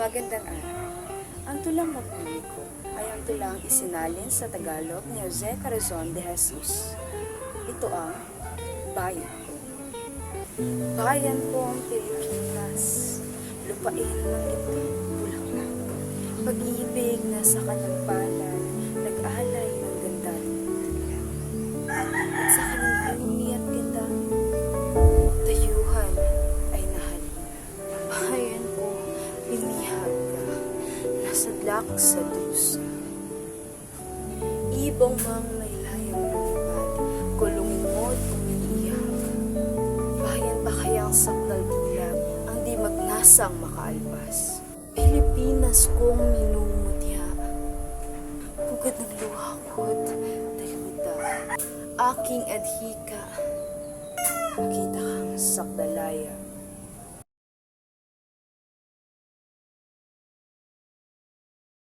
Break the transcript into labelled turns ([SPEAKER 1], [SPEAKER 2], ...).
[SPEAKER 1] Magandang araw. Ang tulang magpuliko ay ang tulang isinalin sa Tagalog ni Jose Carazon de Jesus. Ito ang bayan ko. Bayan ko ang Pilipinas, lupain ng itim bulaklak. Pag-ibig na sa kanyang nasadlak sa dusa. Ibong mang may layang lumipad, kulungin mo't umiiyak. Bayan ba kayang sakdal bulag ang di magnasang makaalpas? Pilipinas kong minumutya, pugad ng luha ko't dayuda. Aking adhika, makita kang sakdalaya.